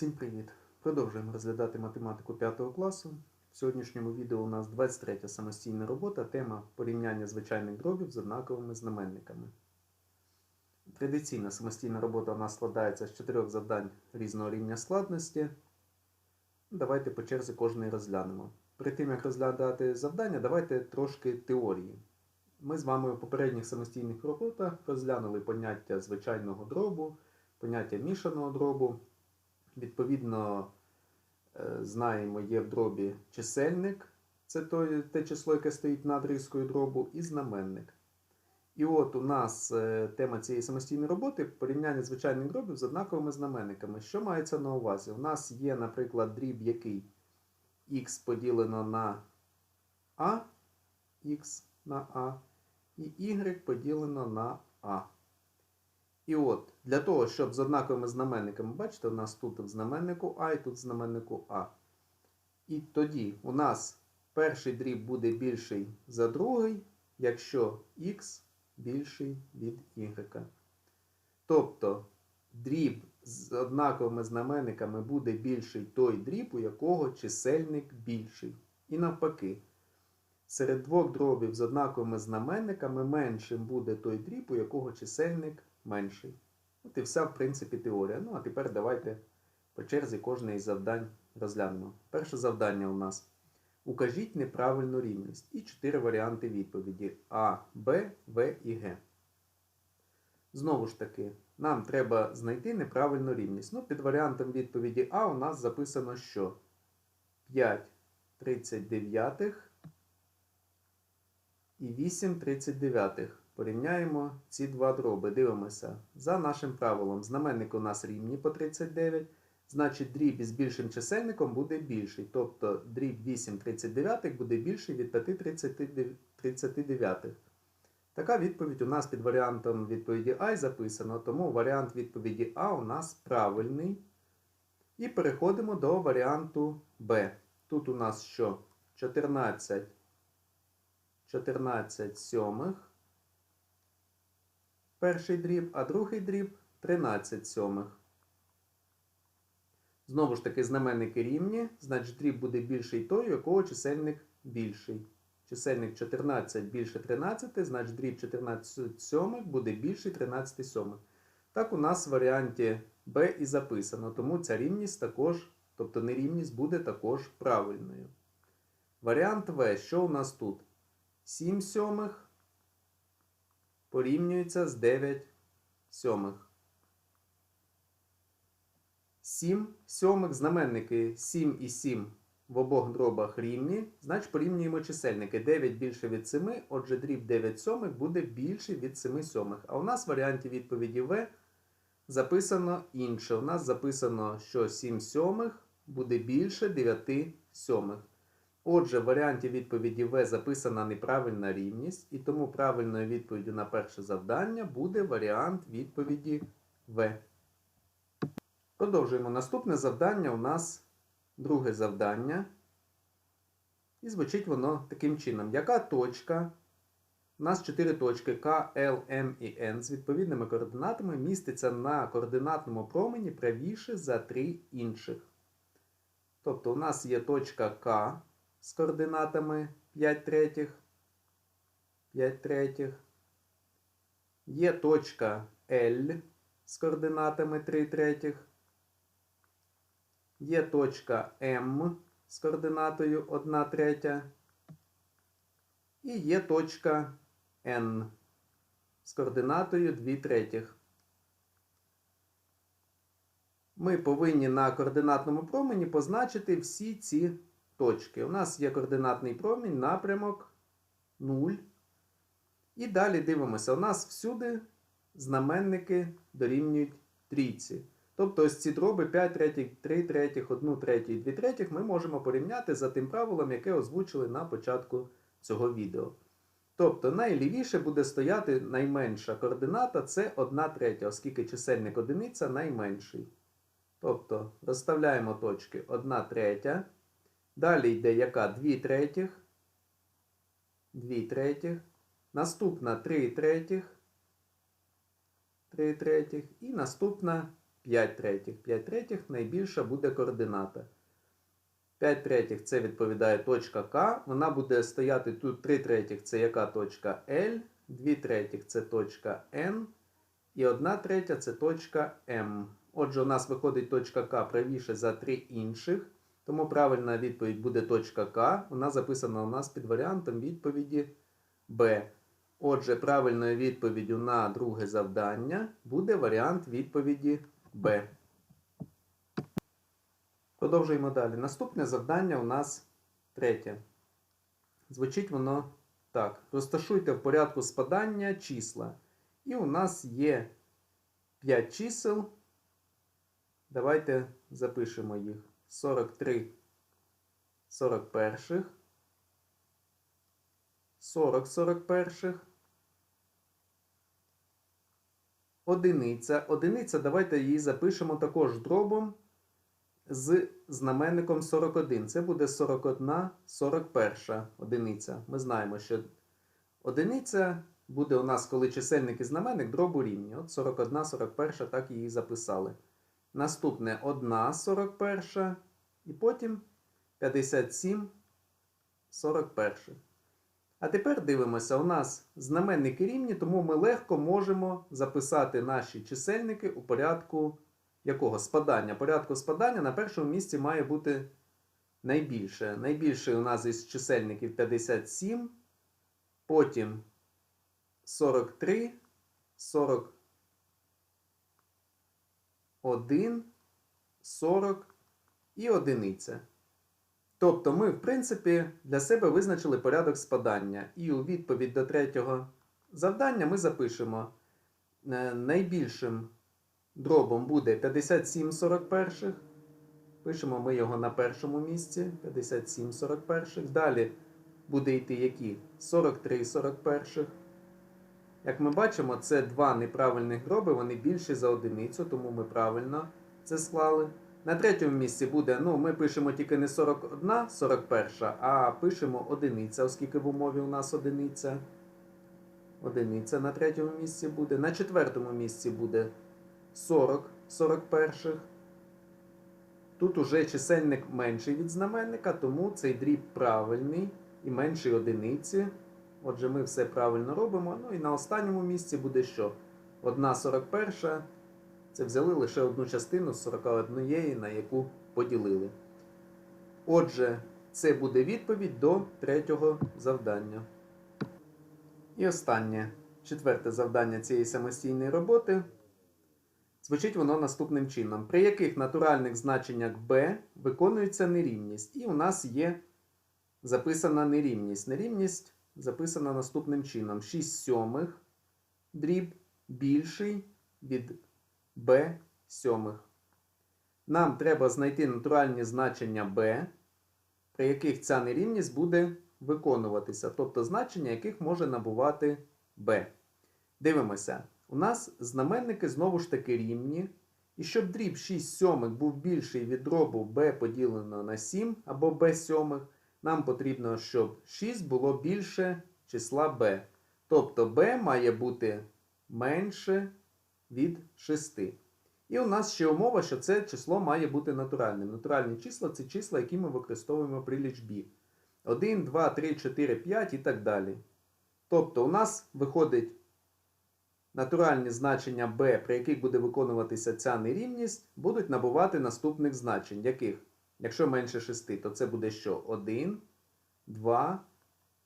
Всім привіт! Продовжуємо розглядати математику 5 класу. В сьогоднішньому відео у нас 23 самостійна робота, тема порівняння звичайних дробів з однаковими знаменниками. Традиційна самостійна робота у нас складається з чотирьох завдань різного рівня складності. Давайте по черзі кожний розглянемо. Перед тим, як розглядати завдання, давайте трошки теорії. Ми з вами у попередніх самостійних роботах розглянули поняття звичайного дробу, поняття мішаного дробу. Відповідно, е, знаємо, є в дробі чисельник, це те число, яке стоїть над різкою дробу, і знаменник. І от у нас е, тема цієї самостійної роботи порівняння звичайних дробів з однаковими знаменниками. Що мається на увазі? У нас є, наприклад, дріб, який х поділено на а, х на а, і y поділено на а. І от, для того, щоб з однаковими знаменниками, бачите, у нас тут в знаменнику А і тут в знаменнику А. І тоді у нас перший дріб буде більший за другий, якщо х більший від y. Тобто дріб з однаковими знаменниками буде більший той дріб, у якого чисельник більший. І навпаки. Серед двох дробів з однаковими знаменниками меншим буде той дріб, у якого чисельник менший. От і вся, в принципі, теорія. Ну, а тепер давайте по черзі кожне із завдань розглянемо. Перше завдання у нас. Укажіть неправильну рівність і чотири варіанти відповіді А, Б, В і Г. Знову ж таки, нам треба знайти неправильну рівність. Ну, під варіантом відповіді А у нас записано, що 5 39 і 8 39. Порівняємо ці два дроби. Дивимося. За нашим правилом, знаменник у нас рівні по 39. Значить, дріб із більшим чисельником буде більший. Тобто дріб 8 39 буде більший від 5 39. Така відповідь у нас під варіантом відповіді А записано. Тому варіант відповіді А у нас правильний. І переходимо до варіанту Б. Тут у нас що? 14 14 сьомих. Перший дріб, а другий дріб 13 сьомих. Знову ж таки, знаменники рівні, значить дріб буде більший той, у якого чисельник більший. Чисельник 14 більше 13, значить дріб 14 сьомих буде більший 13 сьомих. Так у нас в варіанті Б і записано, тому ця рівність також, тобто нерівність буде також правильною. Варіант В, що у нас тут? 7 сьомих порівнюється з 9 сьомих. 7 сьомих знаменники 7 і 7 в обох дробах рівні, значить порівнюємо чисельники. 9 більше від 7, отже дріб 9 сьомих буде більший від 7 сьомих. А у нас в варіанті відповіді В записано інше. У нас записано, що 7 сьомих буде більше 9 сьомих. Отже, в варіанті відповіді В записана неправильна рівність, і тому правильною відповіддю на перше завдання буде варіант відповіді В. Продовжуємо. Наступне завдання у нас друге завдання. І звучить воно таким чином. Яка точка? У нас чотири точки К, Л, М і Н з відповідними координатами міститься на координатному промені правіше за три інших. Тобто у нас є точка К з координатами 5 третіх, 5 третіх. Є точка L з координатами 3 третіх. Є точка М з координатою 1 третя. І є точка N з координатою 2 третіх. Ми повинні на координатному промені позначити всі ці точки. У нас є координатний промінь, напрямок 0. І далі дивимося, у нас всюди знаменники дорівнюють трійці. Тобто ось ці дроби 5 третіх, 3 третіх, 1 третіх і 2 третіх ми можемо порівняти за тим правилом, яке озвучили на початку цього відео. Тобто найлівіше буде стояти найменша координата це 1 третя, оскільки чисельник одиниця найменший. Тобто розставляємо точки 1 третя. Далі йде яка 2 третіх, 2 третіх. Наступна 3 третіх, 3 третіх. І наступна 5 третіх. 5 третіх найбільша буде координата. 5 третіх це відповідає точка К. Вона буде стояти тут 3 третіх це яка точка L, 2 третіх це точка N. І 1 третя це точка М. Отже, у нас виходить точка К правіше за три інших. Тому правильна відповідь буде точка К. Вона записана у нас під варіантом відповіді Б. Отже, правильною відповіддю на друге завдання буде варіант відповіді Б. Продовжуємо далі. Наступне завдання у нас третє. Звучить воно так. Розташуйте в порядку спадання числа. І у нас є 5 чисел. Давайте запишемо їх. 43 41, 40 41, одиниця. Одиниця, давайте її запишемо також дробом з знаменником 41. Це буде 41, 41 одиниця. Ми знаємо, що одиниця буде у нас, коли чисельник і знаменник дробу рівні. От 41, 41, так її записали. Наступне 1 41 і потім 57 41. А тепер дивимося, у нас знаменники рівні, тому ми легко можемо записати наші чисельники у порядку якого спадання. Порядку спадання на першому місці має бути найбільше. Найбільший у нас із чисельників 57, потім 43, 41, 40 і одиниця. Тобто ми, в принципі, для себе визначили порядок спадання. І у відповідь до третього завдання ми запишемо е, найбільшим дробом буде 57 41. Пишемо ми його на першому місці. 57 41. Далі буде йти які? 43 41. Як ми бачимо, це два неправильних дроби, вони більші за одиницю, тому ми правильно це склали. На третьому місці буде, ну, ми пишемо тільки не 41, 41, а пишемо одиниця, оскільки в умові у нас одиниця. Одиниця на третьому місці буде. На четвертому місці буде 40 41. Тут уже чисельник менший від знаменника, тому цей дріб правильний і менший одиниці. Отже, ми все правильно робимо. Ну і на останньому місці буде що? 1 41. Це взяли лише одну частину з 41, на яку поділили. Отже, це буде відповідь до третього завдання. І останнє, четверте завдання цієї самостійної роботи. Звучить воно наступним чином: при яких натуральних значеннях b виконується нерівність. І у нас є записана нерівність. Нерівність записана наступним чином: 6 сьомих дріб більший від b сьомих. Нам треба знайти натуральні значення b, при яких ця нерівність буде виконуватися, тобто значення яких може набувати b. Дивимося. У нас знаменники знову ж таки рівні. І щоб дріб 6 сьомих був більший від дробу b поділено на 7 або b сьомих, нам потрібно, щоб 6 було більше числа b. Тобто b має бути менше від 6. І у нас ще умова, що це число має бути натуральним. Натуральні числа це числа, які ми використовуємо при лічбі. 1, 2, 3, 4, 5 і так далі. Тобто, у нас виходить натуральні значення b, при яких буде виконуватися ця нерівність, будуть набувати наступних значень. Яких? Якщо менше 6, то це буде що? 1, 2,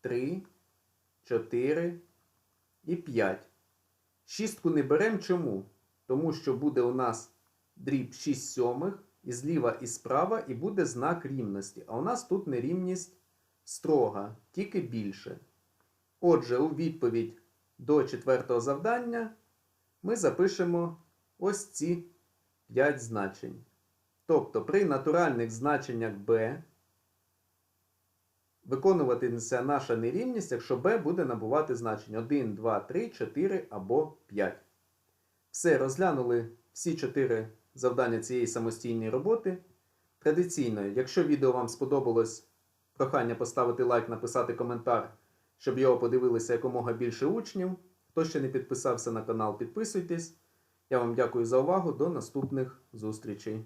3, 4 і 5. Шістку не беремо чому? Тому що буде у нас дріб 6 сьомих, і зліва і справа, і буде знак рівності. А у нас тут нерівність строга, тільки більше. Отже, у відповідь до четвертого завдання ми запишемо ось ці 5 значень. Тобто при натуральних значеннях b виконуватиметься наша нерівність, якщо b буде набувати значення 1, 2, 3, 4 або 5. Все, розглянули всі 4 завдання цієї самостійної роботи. Традиційно, якщо відео вам сподобалось, прохання поставити лайк, написати коментар, щоб його подивилися якомога більше учнів. Хто ще не підписався на канал, підписуйтесь. Я вам дякую за увагу. До наступних зустрічей.